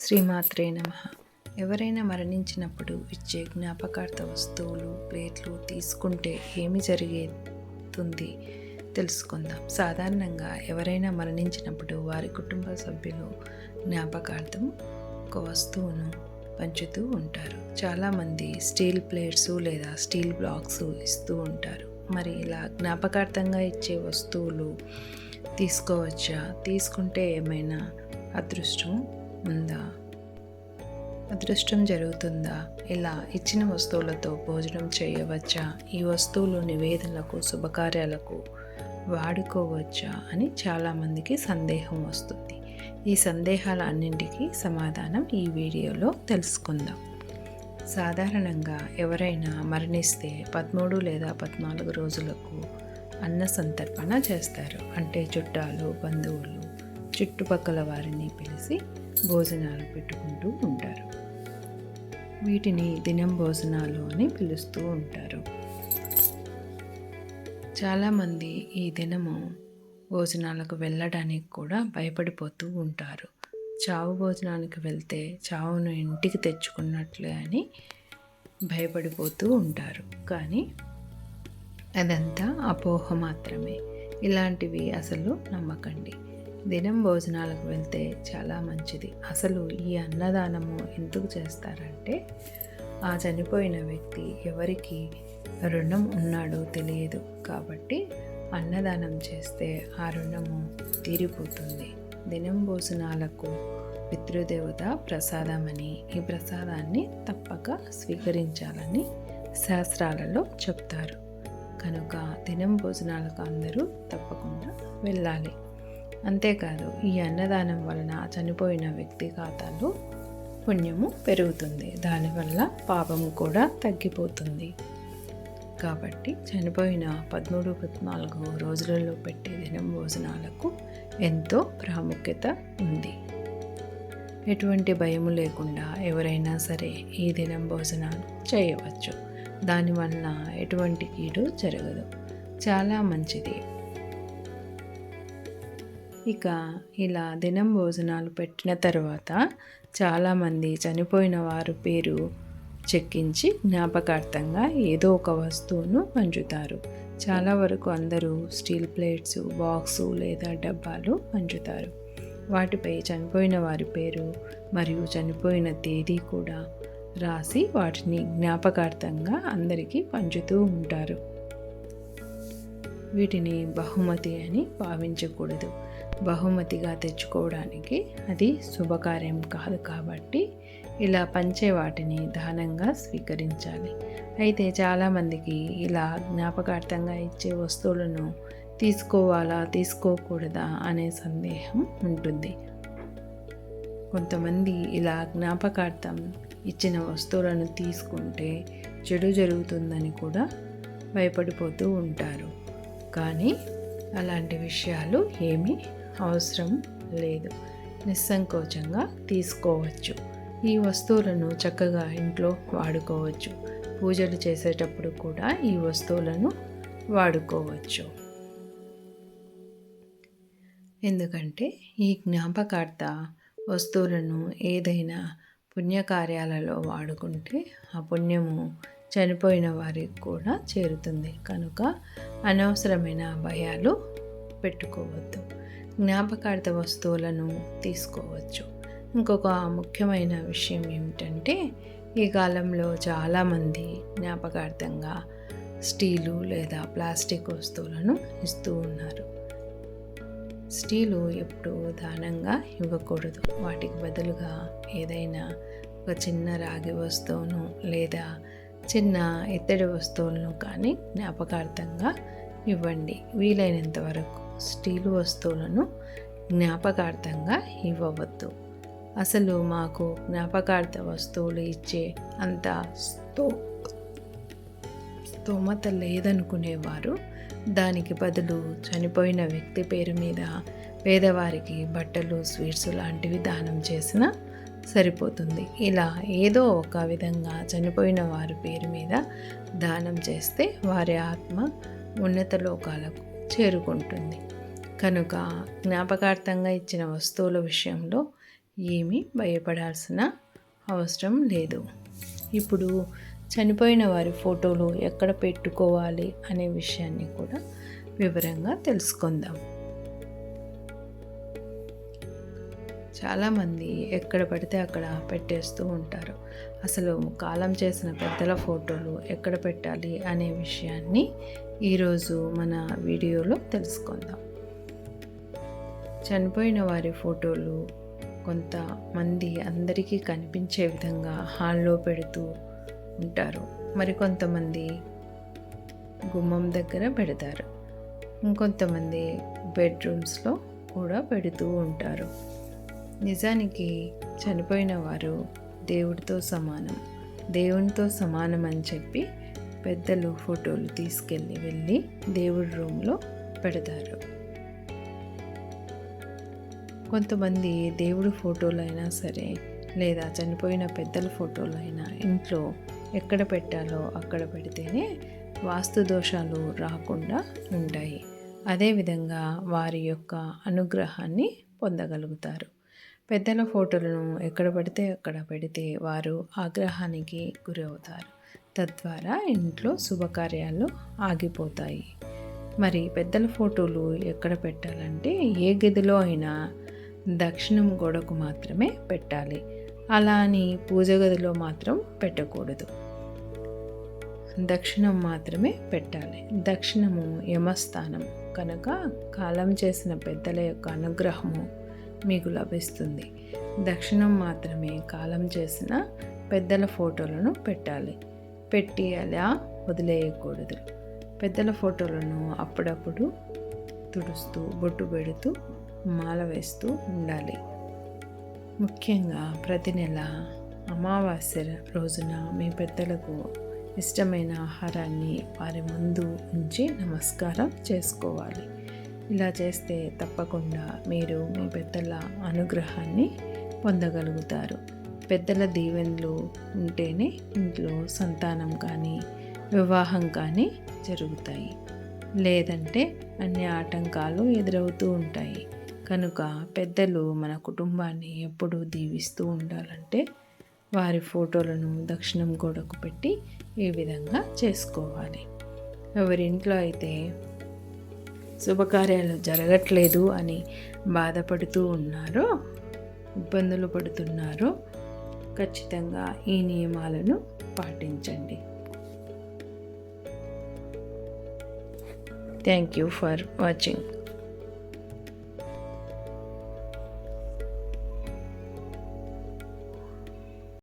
శ్రీమాత్రే నమ. ఎవరైనా మరణించినప్పుడు ఇచ్చే జ్ఞాపకార్థ వస్తువులు ప్లేట్లు తీసుకుంటే ఏమి జరిగేతుంది తెలుసుకుందాం. సాధారణంగా ఎవరైనా మరణించినప్పుడు వారి కుటుంబ సభ్యులు జ్ఞాపకార్థం ఒక వస్తువును పంచుతూ ఉంటారు. చాలామంది స్టీల్ ప్లేట్స్ లేదా స్టీల్ బ్లాక్స్ ఇస్తూ ఉంటారు. మరి ఇలా జ్ఞాపకార్థంగా ఇచ్చే వస్తువులు తీసుకోవచ్చా? తీసుకుంటే ఏమైనా అదృష్టం ఉందా అదృష్టం జరుగుతుందా? ఇలా ఇచ్చిన వస్తువులతో భోజనం చేయవచ్చా? ఈ వస్తువులు నివేదనలకు శుభకార్యాలకు వాడుకోవచ్చా అని చాలామందికి సందేహం వస్తుంది. ఈ సందేహాల అన్నింటికీ సమాధానం ఈ వీడియోలో తెలుసుకుందాం. సాధారణంగా ఎవరైనా మరణిస్తే పదమూడు లేదా పద్నాలుగు రోజులకు అన్న సంతర్పణ చేస్తారు. అంటే చుట్టాలు బంధువులు చుట్టుపక్కల వారిని పిలిచి భోజనాలు పెట్టుకుంటూ ఉంటారు. వీటిని దినం భోజనాలు అని పిలుస్తూ ఉంటారు. చాలామంది ఈ దినము భోజనాలకు వెళ్ళడానికి కూడా భయపడిపోతూ ఉంటారు. చావు భోజనానికి వెళ్తే చావును ఇంటికి తెచ్చుకున్నట్లే అని భయపడిపోతూ ఉంటారు. కానీ అదంతా అపోహ మాత్రమే. ఇలాంటివి అసలు నమ్మకండి. దినం భోజనాలకు వెళ్తే చాలా మంచిది. అసలు ఈ అన్నదానము ఎందుకు చేస్తారంటే ఆ చనిపోయిన వ్యక్తి ఎవరికి రుణం ఉన్నాడో తెలియదు. కాబట్టి అన్నదానం చేస్తే ఆ రుణము తీరిపోతుంది. దినం భోజనాలకు పితృదేవత ప్రసాదమని ఈ ప్రసాదాన్ని తప్పక స్వీకరించాలని శాస్త్రాలలో చెప్తారు. కనుక దినం భోజనాలకు అందరూ తప్పకుండా వెళ్ళాలి. అంతేకాదు ఈ అన్నదానం వలన చనిపోయిన వ్యక్తి ఖాతాలో పుణ్యము పెరుగుతుంది. దానివల్ల పాపము కూడా తగ్గిపోతుంది. కాబట్టి చనిపోయిన పదమూడు పద్నాలుగు రోజులలో పెట్టే దినం భోజనాలకు ఎంతో ప్రాముఖ్యత ఉంది. ఎటువంటి భయము లేకుండా ఎవరైనా సరే ఈ దినం భోజనాలు చేయవచ్చు. దానివల్ల ఎటువంటి కీడు జరగదు. చాలా మంచిది. ఇక ఇలా దినం భోజనాలు పెట్టిన తర్వాత చాలామంది చనిపోయిన వారు పేరు చెక్కించి జ్ఞాపకార్థంగా ఏదో ఒక వస్తువును పంచుతారు. చాలా వరకు అందరూ స్టీల్ ప్లేట్స్ బాక్సు లేదా డబ్బాలు పంచుతారు. వాటిపై చనిపోయిన వారి పేరు మరియు చనిపోయిన తేదీ కూడా రాసి వాటిని జ్ఞాపకార్థంగా అందరికీ పంచుతూ ఉంటారు. వీటిని బహుమతి అని భావించకూడదు. బహుమతిగా తెచ్చుకోవడానికి అది శుభకార్యం కాదు కాబట్టి ఇలా పంచే వాటిని దానంగా స్వీకరించాలి. అయితే చాలామందికి ఇలా జ్ఞాపకార్థంగా ఇచ్చే వస్తువులను తీసుకోవాలా తీసుకోకూడదా అనే సందేహం ఉంటుంది. కొంతమంది ఇలా జ్ఞాపకార్థం ఇచ్చిన వస్తువులను తీసుకుంటే చెడు జరుగుతుందని కూడా భయపడిపోతూ ఉంటారు. కానీ అలాంటి విషయాలు ఏమీ అవసరం లేదు. నిస్సంకోచంగా తీసుకోవచ్చు. ఈ వస్తువులను చక్కగా ఇంట్లో వాడుకోవచ్చు. పూజలు చేసేటప్పుడు కూడా ఈ వస్తువులను వాడుకోవచ్చు. ఎందుకంటే ఈ జ్ఞాపకార్థ వస్తువులను ఏదైనా పుణ్యకార్యాలలో వాడుకుంటే ఆ పుణ్యము చనిపోయిన వారికి కూడా చేరుతుంది. కనుక అనవసరమైన భయాలు పెట్టుకోవద్దు. జ్ఞాపకార్థ వస్తువులను తీసుకోవచ్చు. ఇంకొక ముఖ్యమైన విషయం ఏమిటంటే ఈ కాలంలో చాలామంది జ్ఞాపకార్థంగా స్టీలు లేదా ప్లాస్టిక్ వస్తువులను ఇస్తూ ఉన్నారు. స్టీలు ఎప్పుడు దానంగా ఇవ్వకూడదు. వాటికి బదులుగా ఏదైనా ఒక చిన్న రాగి వస్తువును లేదా చిన్న ఇత్తడి వస్తువులను కానీ జ్ఞాపకార్థంగా ఇవ్వండి. వీలైనంత వరకు స్టీలు వస్తువులను జ్ఞాపకార్థంగా ఇవ్వవద్దు. అసలు మాకు జ్ఞాపకార్థ వస్తువులు ఇచ్చే అంత స్తో స్తోమత లేదనుకునేవారు. దానికి బదులు చనిపోయిన వ్యక్తి పేరు మీద పేదవారికి బట్టలు స్వీట్స్ లాంటివి దానం చేసిన సరిపోతుంది. ఇలా ఏదో ఒక విధంగా చనిపోయిన వారి పేరు మీద దానం చేస్తే వారి ఆత్మ ఉన్నత లోకాలకు చేరుకుంటుంది. కనుక జ్ఞాపకార్థంగా ఇచ్చిన వస్తువుల విషయంలో ఏమీ భయపడాల్సిన అవసరం లేదు. ఇప్పుడు చనిపోయిన వారి ఫోటోలు ఎక్కడ పెట్టుకోవాలి అనే విషయాన్ని కూడా వివరంగా తెలుసుకుందాం. చాలామంది ఎక్కడ పడితే అక్కడ పెట్టేస్తూ ఉంటారు. అసలు కాలం చేసిన పెద్దల ఫోటోలు ఎక్కడ పెట్టాలి అనే విషయాన్ని ఈరోజు మన వీడియోలో తెలుసుకుందాం. చనిపోయిన వారి ఫోటోలు కొంతమంది అందరికీ కనిపించే విధంగా హాల్లో పెడుతూ ఉంటారు. మరికొంతమంది గుమ్మం దగ్గర పెడతారు. ఇంకొంతమంది బెడ్రూమ్స్లో కూడా పెడుతూ ఉంటారు. నిజానికి చనిపోయిన వారు దేవుడితో సమానం దేవునితో సమానం అని చెప్పి పెద్దలు ఫోటోలు తీసుకెళ్ళి వెళ్ళి దేవుడి రూమ్లో పెడతారు. కొంతమంది దేవుడి ఫోటోలు అయినా సరే లేదా చనిపోయిన పెద్దల ఫోటోలు అయినా ఇంట్లో ఎక్కడ పెట్టాలో అక్కడ పెడితేనే వాస్తు దోషాలు రాకుండా ఉంటాయి. అదేవిధంగా వారి యొక్క అనుగ్రహాన్ని పొందగలుగుతారు. పెద్దల ఫోటోలను ఎక్కడ పడితే అక్కడ పెడితే వారు ఆగ్రహానికి గురి అవుతారు తద్వారా ఇంట్లో శుభకార్యాలు ఆగిపోతాయి. మరి పెద్దల ఫోటోలు ఎక్కడ పెట్టాలంటే ఏ గదిలో అయినా దక్షిణం గోడకు మాత్రమే పెట్టాలి. అలా అని పూజ గదిలో మాత్రం పెట్టకూడదు. దక్షిణం మాత్రమే పెట్టాలి. దక్షిణము యమస్థానం. కనుక కాలం చేసిన పెద్దల యొక్క అనుగ్రహము మీకు లభిస్తుంది. దక్షిణం మాత్రమే కాలం చేసిన పెద్దల ఫోటోలను పెట్టాలి. పెట్టి అలా వదిలేయకూడదు. పెద్దల ఫోటోలను అప్పుడప్పుడు తుడుస్తూ బొట్టు పెడుతూ మాల వేస్తూ ఉండాలి. ముఖ్యంగా ప్రతి నెల అమావాస్య రోజున మీ పెద్దలకు ఇష్టమైన ఆహారాన్ని వారి ముందు ఉంచి నమస్కారం చేసుకోవాలి. ఇలా చేస్తే తప్పకుండా మీరు మీ పెద్దల అనుగ్రహాన్ని పొందగలుగుతారు. పెద్దల దీవెనలు ఉంటేనే ఇంట్లో సంతానం కానీ వివాహం కానీ జరుగుతాయి. లేదంటే అన్ని ఆటంకాలు ఎదురవుతూ ఉంటాయి. కనుక పెద్దలు మన కుటుంబాన్ని ఎప్పుడూ దీవిస్తూ ఉండాలంటే వారి ఫోటోలను దక్షిణం గోడకు పెట్టి ఈ విధంగా చేసుకోవాలి. ఎవరింట్లో అయితే శుభకార్యాలు జరగట్లేదు అని బాధపడుతూ ఉన్నారో ఇబ్బందులు పడుతున్నారో ఖచ్చితంగా ఈ నియమాలను పాటించండి. Thank you for watching